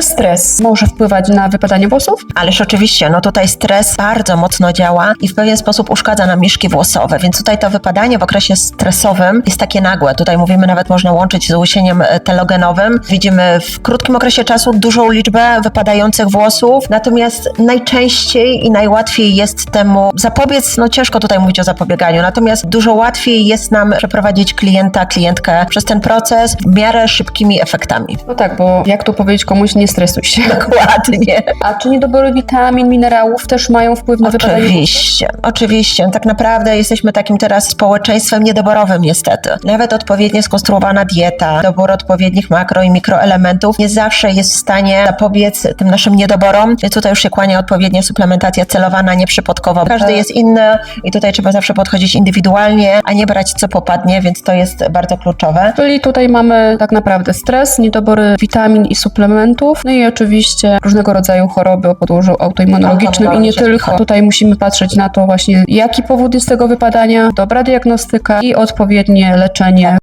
Stres może wpływać na wypadanie włosów? Ależ oczywiście, no tutaj stres bardzo mocno działa i w pewien sposób uszkadza nam mieszki włosowe, więc tutaj to wypadanie w okresie stresowym jest takie nagłe. Tutaj mówimy nawet można łączyć z łysieniem e, telogenowym. Widzimy w krótkim okresie czasu dużą liczbę wypadających włosów, natomiast najczęściej i najłatwiej jest temu zapobiec, no ciężko tutaj mówić o zapobieganiu, natomiast dużo łatwiej jest nam przeprowadzić klienta, klientkę przez ten proces w miarę szybkimi efektami. No tak, bo jak tu powiedzieć komuś, nie stresuj się. Dokładnie. A czy niedobory witamin, minerałów też mają wpływ na wypadanie? Oczywiście, oczywiście. Tak naprawdę jesteśmy takim teraz społeczeństwem niedoborowym niestety. Nawet odpowiednio skonstruowana dieta, dobór odpowiednich makro i mikroelementów nie zawsze jest w stanie zapobiec tym naszym niedoborom, więc tutaj już się kłania odpowiednia suplementacja celowana, nieprzypadkowa. Każdy jest inny i tutaj trzeba zawsze podchodzić indywidualnie, a nie brać co popadnie, więc to jest bardzo kluczowe. Czyli tutaj mamy tak naprawdę stres, niedobory witamin i suplementów, no i oczywiście różnego rodzaju choroby o podłożu autoimmunologicznym i nie tylko. Tutaj musimy patrzeć na to właśnie, jaki powód jest tego wypadania, dobra diagnostyka i odpowiednie leczenie.